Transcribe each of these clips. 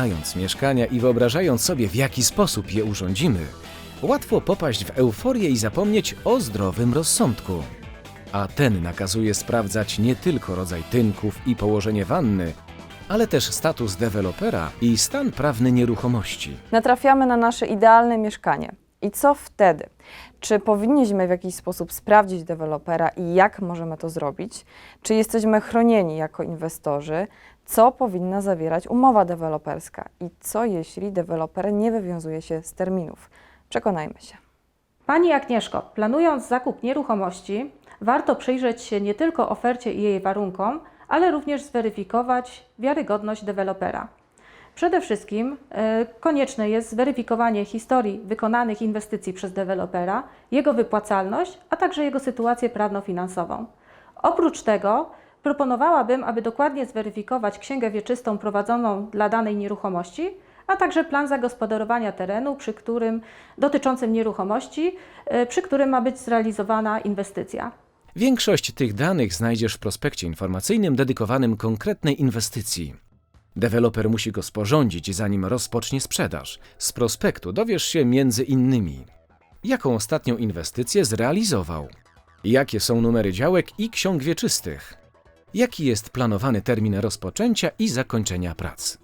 Oglądając mieszkania i wyobrażając sobie, w jaki sposób je urządzimy, łatwo popaść w euforię i zapomnieć o zdrowym rozsądku. A ten nakazuje sprawdzać nie tylko rodzaj tynków i położenie wanny, ale też status dewelopera i stan prawny nieruchomości. Natrafiamy na nasze idealne mieszkanie. I co wtedy? Czy powinniśmy w jakiś sposób sprawdzić dewelopera i jak możemy to zrobić? Czy jesteśmy chronieni jako inwestorzy? Co powinna zawierać umowa deweloperska? I co jeśli deweloper nie wywiązuje się z terminów? Przekonajmy się. Pani Agnieszko, planując zakup nieruchomości, warto przyjrzeć się nie tylko ofercie i jej warunkom, ale również zweryfikować wiarygodność dewelopera. Przede wszystkim e, konieczne jest zweryfikowanie historii wykonanych inwestycji przez dewelopera, jego wypłacalność, a także jego sytuację prawno-finansową. Oprócz tego proponowałabym, aby dokładnie zweryfikować księgę wieczystą prowadzoną dla danej nieruchomości, a także plan zagospodarowania terenu, przy którym dotyczącym nieruchomości, e, przy którym ma być zrealizowana inwestycja. Większość tych danych znajdziesz w prospekcie informacyjnym dedykowanym konkretnej inwestycji. Deweloper musi go sporządzić, zanim rozpocznie sprzedaż. Z prospektu dowiesz się między innymi, jaką ostatnią inwestycję zrealizował, jakie są numery działek i ksiąg wieczystych, jaki jest planowany termin rozpoczęcia i zakończenia prac.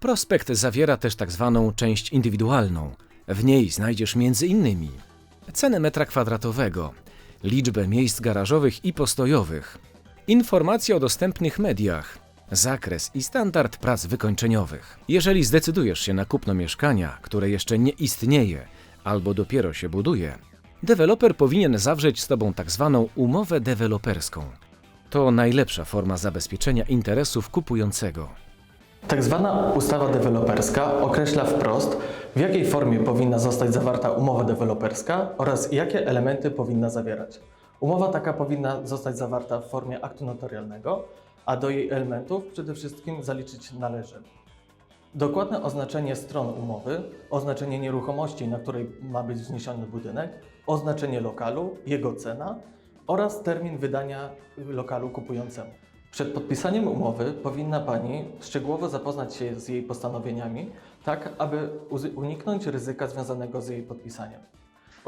Prospekt zawiera też tak zwaną część indywidualną. W niej znajdziesz innymi cenę metra kwadratowego, liczbę miejsc garażowych i postojowych, informacje o dostępnych mediach, zakres i standard prac wykończeniowych. Jeżeli zdecydujesz się na kupno mieszkania, które jeszcze nie istnieje albo dopiero się buduje, deweloper powinien zawrzeć z Tobą tak zwaną umowę deweloperską. To najlepsza forma zabezpieczenia interesów kupującego. Tak zwana ustawa deweloperska określa wprost, w jakiej formie powinna zostać zawarta umowa deweloperska oraz jakie elementy powinna zawierać. Umowa taka powinna zostać zawarta w formie aktu notarialnego, a do jej elementów przede wszystkim zaliczyć należy dokładne oznaczenie stron umowy, oznaczenie nieruchomości, na której ma być wzniesiony budynek, oznaczenie lokalu, jego cena oraz termin wydania lokalu kupującemu. Przed podpisaniem umowy powinna Pani szczegółowo zapoznać się z jej postanowieniami, tak aby uniknąć ryzyka związanego z jej podpisaniem.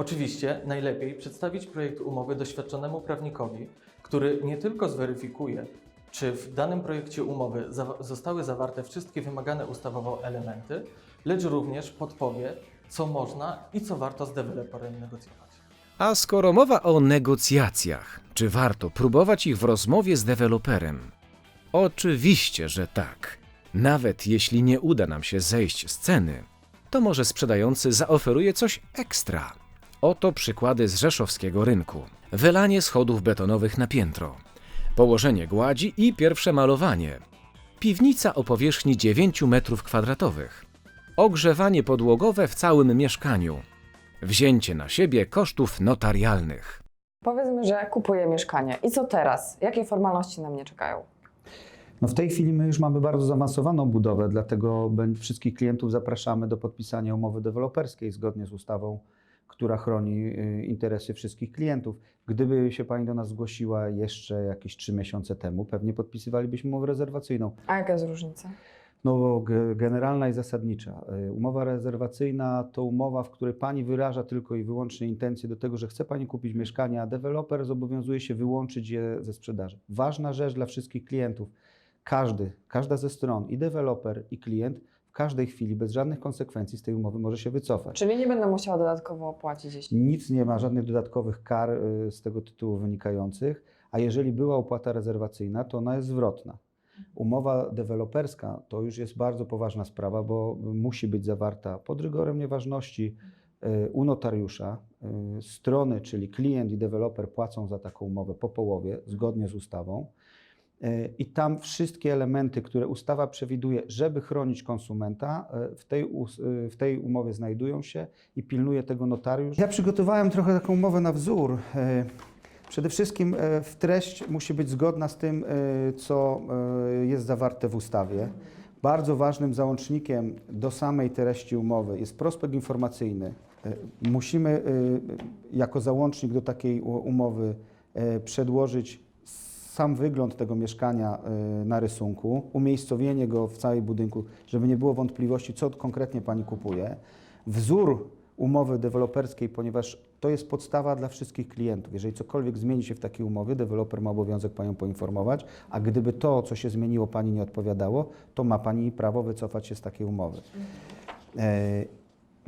Oczywiście najlepiej przedstawić projekt umowy doświadczonemu prawnikowi, który nie tylko zweryfikuje, czy w danym projekcie umowy zostały zawarte wszystkie wymagane ustawowo elementy, lecz również podpowie, co można i co warto z deweloperem negocjować. A skoro mowa o negocjacjach, czy warto próbować ich w rozmowie z deweloperem? Oczywiście, że tak. Nawet jeśli nie uda nam się zejść z ceny, to może sprzedający zaoferuje coś ekstra. Oto przykłady z rzeszowskiego rynku. Wylanie schodów betonowych na piętro, położenie gładzi i pierwsze malowanie. Piwnica o powierzchni 9 m2. Ogrzewanie podłogowe w całym mieszkaniu. Wzięcie na siebie kosztów notarialnych. Powiedzmy, że kupuję mieszkanie. I co teraz? Jakie formalności na mnie czekają? No w tej chwili my już mamy bardzo zaawansowaną budowę, dlatego wszystkich klientów zapraszamy do podpisania umowy deweloperskiej zgodnie z ustawą, która chroni y, interesy wszystkich klientów. Gdyby się Pani do nas zgłosiła jeszcze jakieś trzy miesiące temu, pewnie podpisywalibyśmy umowę rezerwacyjną. A jaka jest różnica? No generalna i zasadnicza. Y, Umowa rezerwacyjna to umowa, w której Pani wyraża tylko i wyłącznie intencję do tego, że chce Pani kupić mieszkanie, a deweloper zobowiązuje się wyłączyć je ze sprzedaży. Ważna rzecz dla wszystkich klientów. Każdy, każda ze stron, i deweloper, i klient, w każdej chwili, bez żadnych konsekwencji z tej umowy może się wycofać. Czyli nie będę musiała dodatkowo opłacić, jeśli Nic nie ma, żadnych dodatkowych kar y, z tego tytułu wynikających, a jeżeli była opłata rezerwacyjna, to ona jest zwrotna. Umowa deweloperska to już jest bardzo poważna sprawa, bo musi być zawarta pod rygorem nieważności y, u notariusza. Y, Strony, czyli klient i deweloper płacą za taką umowę po połowie, zgodnie z ustawą. Y, I tam wszystkie elementy, które ustawa przewiduje, żeby chronić konsumenta, y, w tej, y, w tej umowie znajdują się i pilnuje tego notariusz. Ja przygotowałem trochę taką umowę na wzór. Przede wszystkim w treść musi być zgodna z tym, co jest zawarte w ustawie. Bardzo ważnym załącznikiem do samej treści umowy jest prospekt informacyjny. Musimy jako załącznik do takiej umowy przedłożyć sam wygląd tego mieszkania y, na rysunku, umiejscowienie go w całej budynku, żeby nie było wątpliwości, co konkretnie Pani kupuje. Wzór umowy deweloperskiej, ponieważ to jest podstawa dla wszystkich klientów. Jeżeli cokolwiek zmieni się w takiej umowie, deweloper ma obowiązek Panią poinformować, a gdyby to, co się zmieniło, Pani nie odpowiadało, to ma Pani prawo wycofać się z takiej umowy.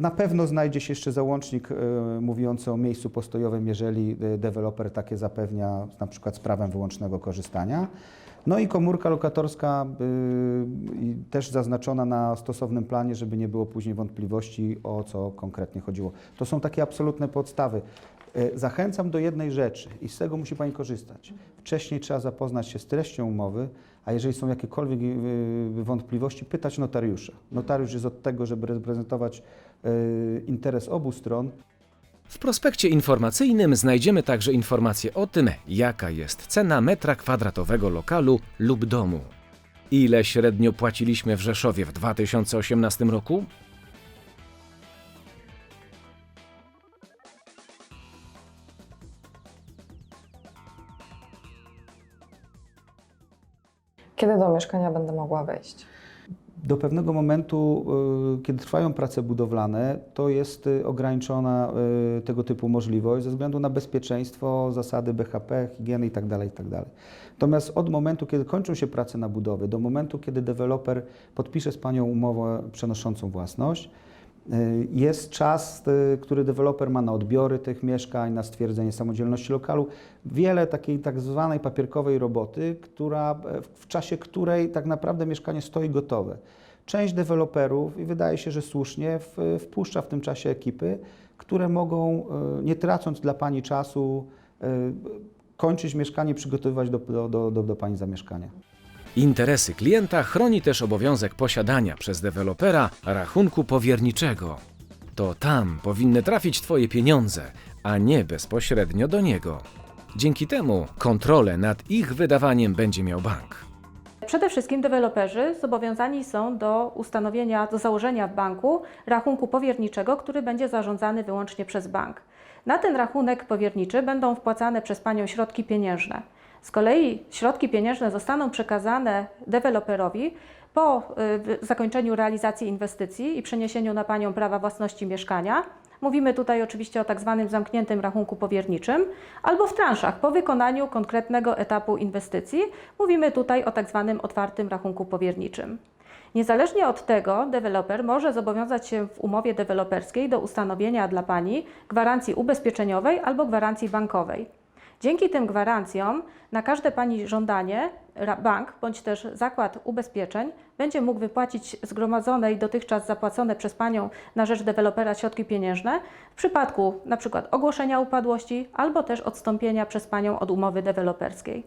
Na pewno znajdzie się jeszcze załącznik e, mówiący o miejscu postojowym, jeżeli e, deweloper takie zapewnia, na przykład z prawem wyłącznego korzystania. No i komórka lokatorska y, też zaznaczona na stosownym planie, żeby nie było później wątpliwości, o co konkretnie chodziło. To są takie absolutne podstawy. E, Zachęcam do jednej rzeczy i z tego musi Pani korzystać. Wcześniej trzeba zapoznać się z treścią umowy, a jeżeli są jakiekolwiek y, wątpliwości, pytać notariusza. Notariusz jest od tego, żeby reprezentować interes obu stron. W prospekcie informacyjnym znajdziemy także informacje o tym, jaka jest cena metra kwadratowego lokalu lub domu. Ile średnio płaciliśmy w Rzeszowie w 2018 roku? Kiedy do mieszkania będę mogła wejść? Do pewnego momentu, y, kiedy trwają prace budowlane, to jest y, ograniczona y, tego typu możliwość ze względu na bezpieczeństwo, zasady BHP, higieny itd. itd. Natomiast od momentu, kiedy kończą się prace na budowie, do momentu, kiedy deweloper podpisze z Panią umowę przenoszącą własność, jest czas, y, który deweloper ma na odbiory tych mieszkań, na stwierdzenie samodzielności lokalu. Wiele takiej tak zwanej papierkowej roboty, która, e, w czasie której tak naprawdę mieszkanie stoi gotowe. Część deweloperów, i wydaje się, że słusznie, wpuszcza w tym czasie ekipy, które mogą, e, nie tracąc dla Pani czasu, kończyć mieszkanie, przygotowywać do, do, do, do Pani zamieszkania. Interesy klienta chroni też obowiązek posiadania przez dewelopera rachunku powierniczego. To tam powinny trafić Twoje pieniądze, a nie bezpośrednio do niego. Dzięki temu kontrolę nad ich wydawaniem będzie miał bank. Przede wszystkim deweloperzy zobowiązani są do ustanowienia, do założenia w banku rachunku powierniczego, który będzie zarządzany wyłącznie przez bank. Na ten rachunek powierniczy będą wpłacane przez Panią środki pieniężne. Z kolei środki pieniężne zostaną przekazane deweloperowi po y, zakończeniu realizacji inwestycji i przeniesieniu na Panią prawa własności mieszkania. Mówimy tutaj oczywiście o tak zwanym zamkniętym rachunku powierniczym albo w transzach po wykonaniu konkretnego etapu inwestycji. Mówimy tutaj o tak zwanym otwartym rachunku powierniczym. Niezależnie od tego, deweloper może zobowiązać się w umowie deweloperskiej do ustanowienia dla Pani gwarancji ubezpieczeniowej albo gwarancji bankowej. Dzięki tym gwarancjom na każde Pani żądanie bank bądź też zakład ubezpieczeń będzie mógł wypłacić zgromadzone i dotychczas zapłacone przez Panią na rzecz dewelopera środki pieniężne w przypadku np. ogłoszenia upadłości albo też odstąpienia przez Panią od umowy deweloperskiej.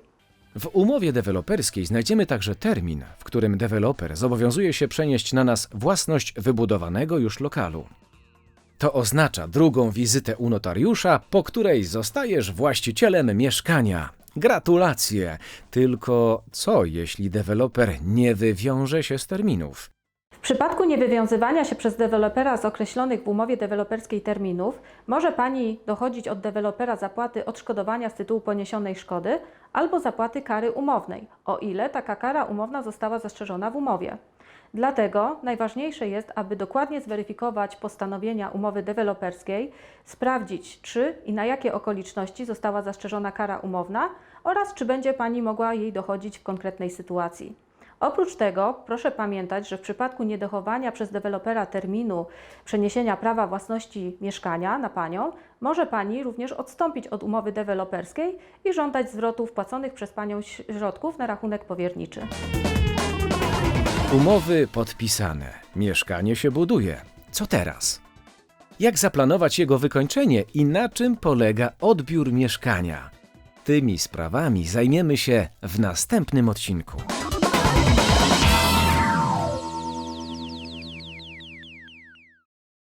W umowie deweloperskiej znajdziemy także termin, w którym deweloper zobowiązuje się przenieść na nas własność wybudowanego już lokalu. To oznacza drugą wizytę u notariusza, po której zostajesz właścicielem mieszkania. Gratulacje! Tylko co, jeśli deweloper nie wywiąże się z terminów? W przypadku niewywiązywania się przez dewelopera z określonych w umowie deweloperskiej terminów, może Pani dochodzić od dewelopera zapłaty odszkodowania z tytułu poniesionej szkody albo zapłaty kary umownej, o ile taka kara umowna została zastrzeżona w umowie. Dlatego najważniejsze jest, aby dokładnie zweryfikować postanowienia umowy deweloperskiej, sprawdzić, czy i na jakie okoliczności została zastrzeżona kara umowna oraz czy będzie Pani mogła jej dochodzić w konkretnej sytuacji. Oprócz tego proszę pamiętać, że w przypadku niedochowania przez dewelopera terminu przeniesienia prawa własności mieszkania na Panią, może Pani również odstąpić od umowy deweloperskiej i żądać zwrotu wpłaconych przez Panią środków na rachunek powierniczy. Umowy podpisane, mieszkanie się buduje. Co teraz? Jak zaplanować jego wykończenie i na czym polega odbiór mieszkania? Tymi sprawami zajmiemy się w następnym odcinku.